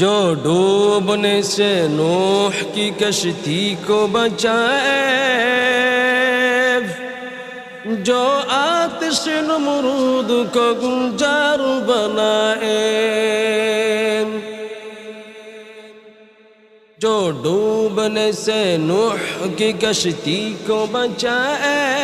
جو ڈوبنے سے نوح کی کشتی کو بچائے، جو آتش نمرود کو گلجار بنائے، جو ڈوبنے سے نوح کی کشتی کو بچائے۔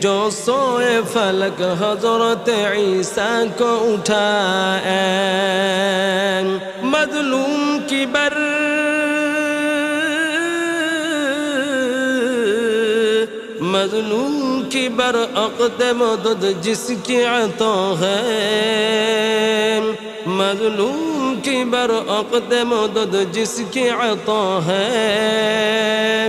جو سوئے فلک حضرت عیسیٰ کو اٹھائے مظلوم کی بر مظلوم کی بر عقد مدد جس کی عطا ہے مظلوم کی بر عقد مدد جس کی عطا ہے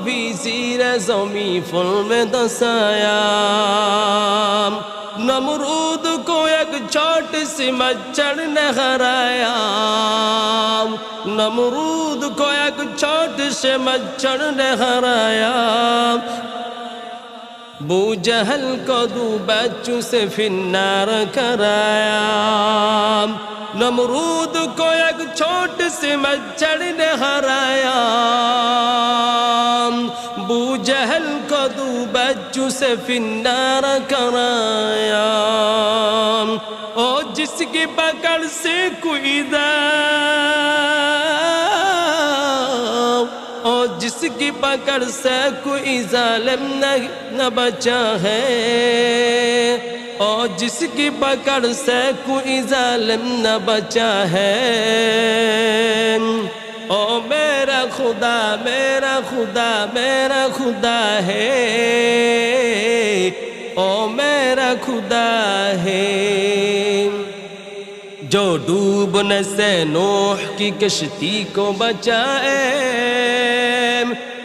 بھی زیر زمیں فل میں دسایا نمرود کو ایک چھوٹ سی مچھڑ نے ہرایا نمرود کو ایک چھوٹ سے مچھڑ نے ہرایا بو جہل کو دو بچوں سے فنار کرایا نمرود کو ایک چھوٹ سے مچھڑ نے ہرایا بچوں سے کرایا او جس کی پکڑ سے کوئی دا او جس کی پکڑ سے کوئی ظالم نہ بچا ہے۔ اور جس کی پکڑ سے کوئی ظالم نہ بچا ہے۔ او میرا خدا میرا خدا میرا خدا ہے۔ او میرا خدا ہے۔ جو ڈوبنے سے نوح کی کشتی کو بچائے،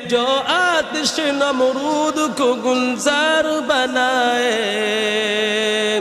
جو آتش نمرود کو گلزار بنائے۔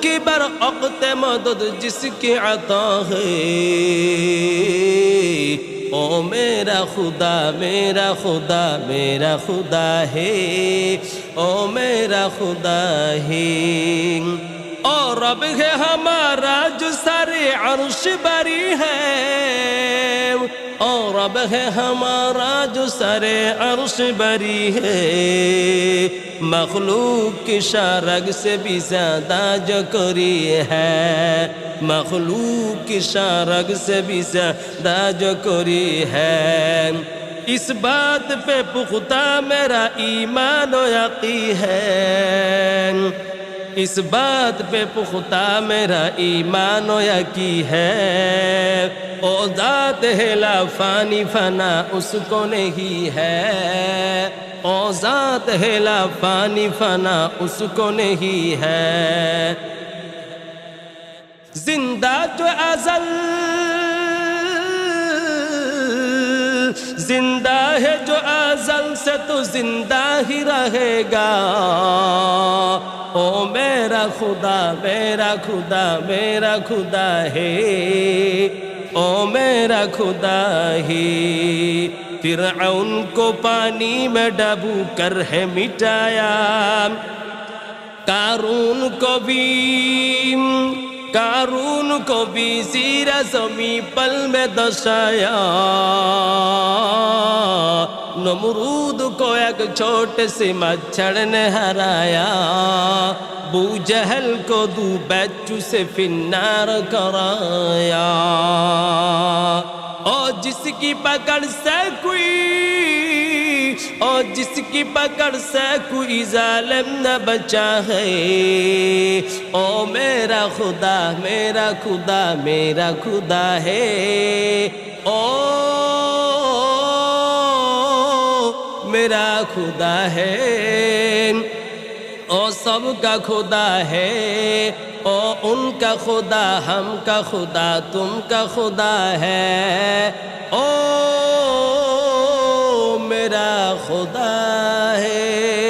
کی بر عقد مدد جس کی عطا ہے او میرا خدا میرا خدا میرا خدا ہے او میرا خدا ہے اور رب ہے ہمارا جو سارے عرش بری ہے اور رب ہے ہمارا جو سارے عرش بری ہے۔ مخلوق کی شارگ سے بھی زیادہ جو کری ہے۔ مخلوق کی شارگ سے بھی زیادہ جو کری ہے۔ اس بات پہ پختہ میرا ایمان و یقی ہے۔ اس بات پہ پختہ میرا ایمان و یقی ہے۔ او ذات ہے لا فانی فنا، اس کو نہیں ہے۔ او ذات ہے لا پانی فنا، اس کو نہیں ہے۔ زندہ تو ازل، زندہ ہے جو ازل سے تو زندہ ہی رہے گا۔ او میرا خدا میرا خدا میرا خدا ہے۔ او میرا خدا ہی فرعون کو پانی میں ڈبو کر ہے مٹایا۔ کارون کو بھی کارون کو بھی زیر زمیں پل میں دشایا نمرود کو ایک چھوٹے سے مچھڑ نے ہرایا بو جہل کو دو بیچو سے فنار کرایا اور جس کی پکڑ سے کوئی اور جس کی پکڑ سے کوئی ظالم نہ بچا ہے او میرا خدا میرا خدا میرا خدا ہے او میرا خدا ہے۔ او سب کا خدا ہے۔ او ان کا خدا، ہم کا خدا، تم کا خدا ہے۔ او میرا خدا ہے۔